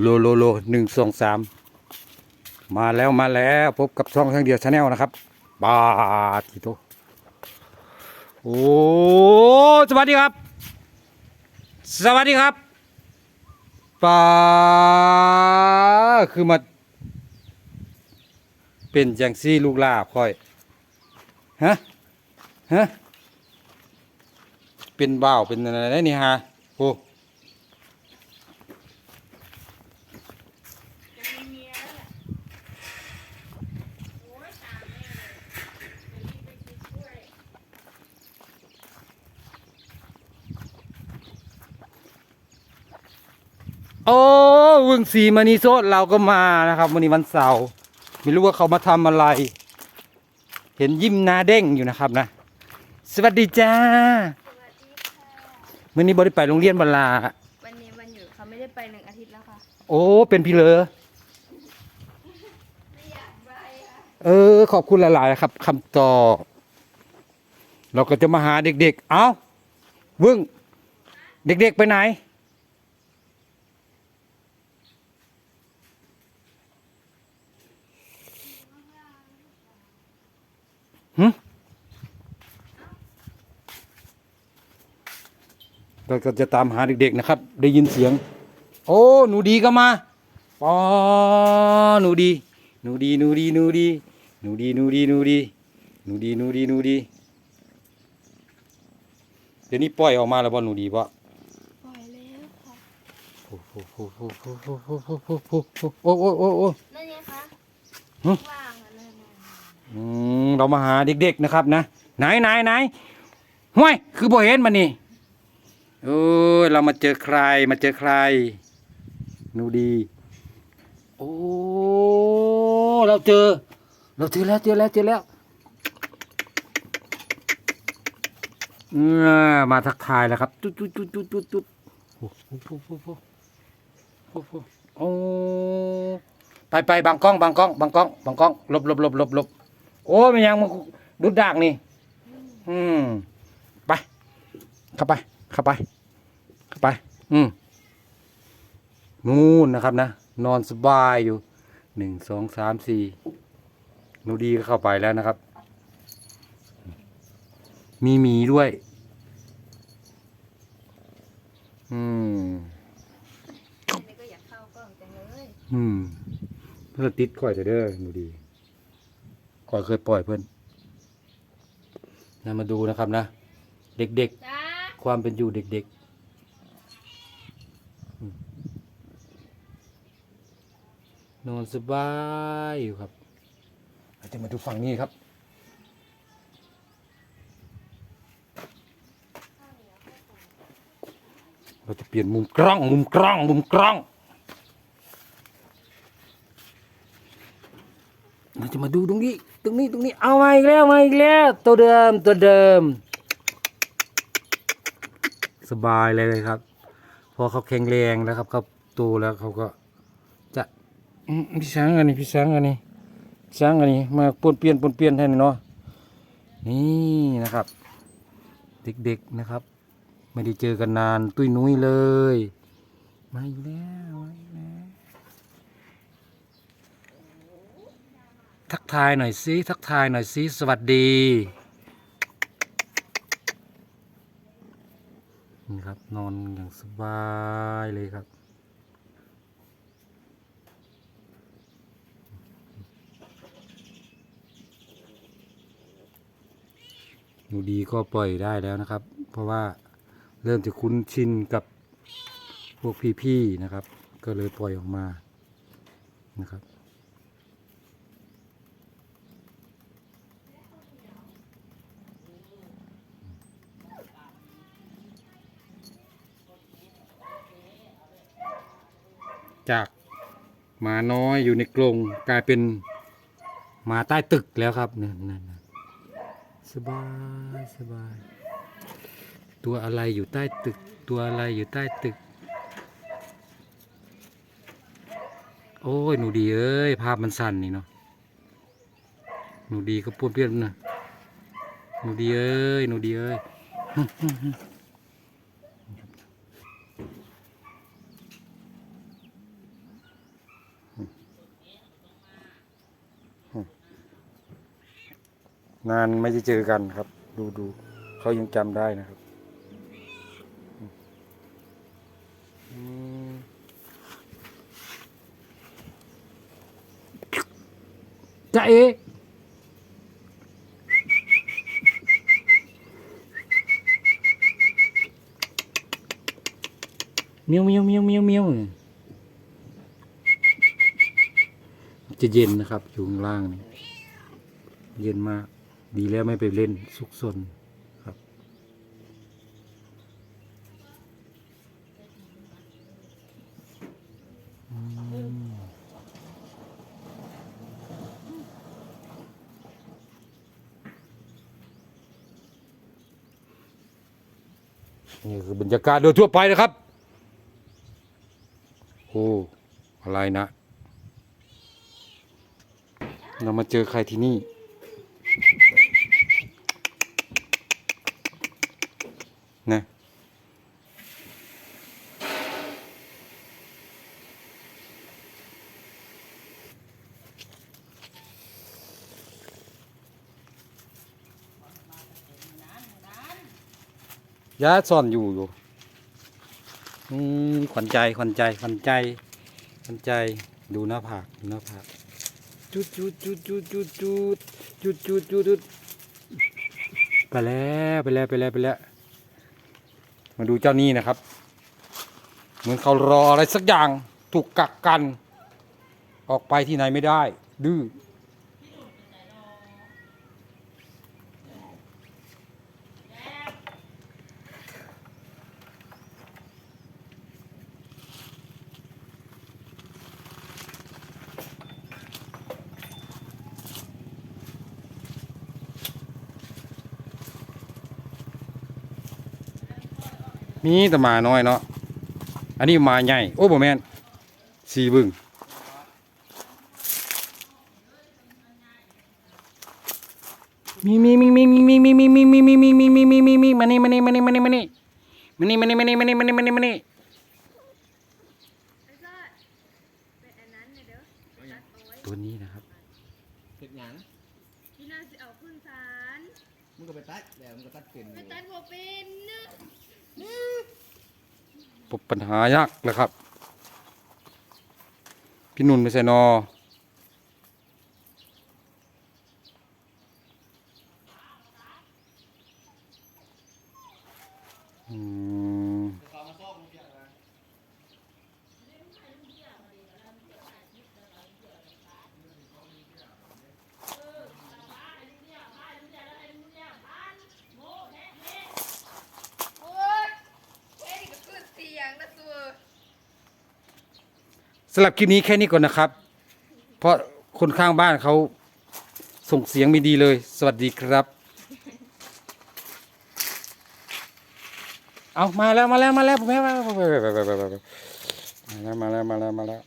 โลโลโลหนึ่งสองสามมาแล้วมาแล้วพบกับช่องทางเดียวชาแนลนะครับบาทิโตโอ้สวัสดีครับ สวัสดีครับปาคือมาเป็นจังซี่ลูกลาบค่อยฮะฮะเป็นบ่าวเป็นอะไรนี่ฮะโอ้ โอ้วึงสีมานีโซดเราก็มานะครับวันนี้วันเสาร์ไม่รู้ว่าเขามาทำอะไร เห็นยิ้มหน้าเด้งอยู่นะครับนะสวัสดีจ้าวันนี้บริไปโรงเรียนบรลาวันนี้วันหยุดเขาไม่ได้ไปหนึ่งอาทิตย์แล้วค่ะ โอ้เป็นพี่เลอเออ ขอบคุณหลาย ๆ ครับคำตอบเราก็จะมาหาเด็ก ๆ เอ้า วึ่ง เด็ก ๆ ไปไหน หึเราก็จะตามหาเด็กๆนะครับ ได้ยินเสียง โอ้ หนูดีก็มาปอหนูดี หนูดี หนูดี หนูดี หนูดี หนูดี หนูดี หนูดี หนูดี หนูดี เดี๋ยวนี้ปล่อยออกมาแล้วบ่หนูดีบ่ปล่อยแล้วค่ะโอ้โหโอ้โหโอ้โหโอ้โหโอ้โหโอ้โหโอ้โหโอ้โหนั่นไงคะหึว่างอะนั่นน่ะ อืมเรามาหาเด็กๆนะครับนะไหนไหนไหนห้วยคือบ่เห็นมันนี่เออเรามาเจอใครมาเจอใครหนูดี โอ้เราเจอ เราเจอแล้วเจอแล้วเจอแล้วมาทักทายแล้วครับจุดจุดจุดจุดจุดจุดโอ้โหโอ้โหโอ้โหโอ้โหโอ้ไปไปบางกล้องบางกล้องบางกล้องบางกล้องลบลบลบลบลบ โอ้มันยังมันดุดดากนี่ อืมไปเข้าไปเข้าไปเข้าไป อืมนู่นนะครับนะนอนสบายอยู่หนึ่งสองสามสี่หนูดีก็เข้าไปแล้วนะครับ มีหมีด้วย อืมนี่ก็อยากเข้ากล้องจังเลยอืมเพื่อติดข่อยเถอะเด้อหนูดี ข่อยเคยปล่อยเพื่อนนะมาดูนะครับนะ เด็กจ้าๆความเป็นอยู่เด็กๆอืมนอนสบายอยู่ครับเราจะมาดูฝั่งนี้ครับเราจะเปลี่ยนมุมกล้อง มุมกล้อง มุมกล้องเราจะมาดูตรงนี้ ตรงนี้ตรงนี้เอามาอีกแล้วมาอีกแล้ว ตัวเดิมตัวเดิม สบายเลยครับ พอเขาแข็งแรงแล้วครับเขาโตแล้วเขาก็ จะพี่ช้างอันนี้พี่ช้างอันนี้ช้างอันนี้มาปนเปลี่ยนปนเปลี่ยนให้หน่อยเนาะนี่นะครับ เด็กๆนะครับ ไม่ได้เจอกันนานตุ้ยนุ้ยเลยมาอีกแล้วมาอีกแล้ว ทักทายหน่อยสิทักทายหน่อยสิสวัสดีนี่ครับนอนอย่างสบายเลยครับ หนูดีก็ปล่อยได้แล้วนะครับ เพราะว่าเริ่มจะคุ้นชินกับพวกพี่ๆนะครับ ก็เลยปล่อยออกมานะครับ จากหมาน้อยอยู่ในกรงกลายเป็นหมาใต้ตึกแล้วครับนั่นนั่นนั่นสบายสบาย ตัวอะไรอยู่ใต้ตึก ตัวอะไรอยู่ใต้ตึก โอ้ยหนูดีเอ้ยภาพมันสั่นนี่เนาะหนูดีก็ป้วนเปี้ยนนะหนูดีเอ้ยหนูดีเอ้ย นานไม่ได้เจอกันครับ ดูดูเขายังจำได้นะครับอืมจะเอเมียวเมียวเมียวเมียวเมียวจะเย็นนะครับ อยู่ข้างล่างนี่เย็นมาก ดีแล้วไม่ไปเล่นซุกซนครับ นี่คือบรรยากาศโดยทั่วไปนะครับ โอ้ อะไรนะ เรามาเจอใครที่นี่ นะยาซ่อนอยู่อยู่ขวัญใจขวัญใจขวัญใจขวัญใจดูหน้าผากดูหน้าผากจุดจุดจุดจุดจุดจุดจุดจุดจุดไปแล้วไปแล้วไปแล้วไปแล้ว มาดูเจ้านี้นะครับ เหมือนเขารออะไรสักอย่างถูกกักกัน ออกไปที่ไหนไม่ได้ ดื้อ มีแต่มาน้อยเนาะอันนี้มาใหญ่โอ้บ่แม่นสีบึงมีมีมีมีมีมีมีมีมีมีมีมีมีมีมีมีมีมานี่มานี่มานี่มานี่มานี่มานี่มานี่มานี่มานี่มานี่มานี่มานี่มันนี่ตัวนี้นะครับเห็ดหยังพี่น่าจะเอาขึ้นศาลมึงก็ไปตัดแล้วมึงก็ตัดเป็นไปตัดบ่เป็นนะ ปัญหายากเลยครับ พี่นุ่นไม่ใช่นอม โอ๊ยแค่นี้ก็คือเสียงนะตัว สำหรับคลิปนี้แค่นี้ก่อนนะครับ เพราะคนข้างบ้านเขาส่งเสียงไม่ดีเลย สวัสดีครับ เอามาแล้วมาแล้วมาแล้วผมมาแล้วมาแล้วมาแล้วมาแล้วมาแล้ว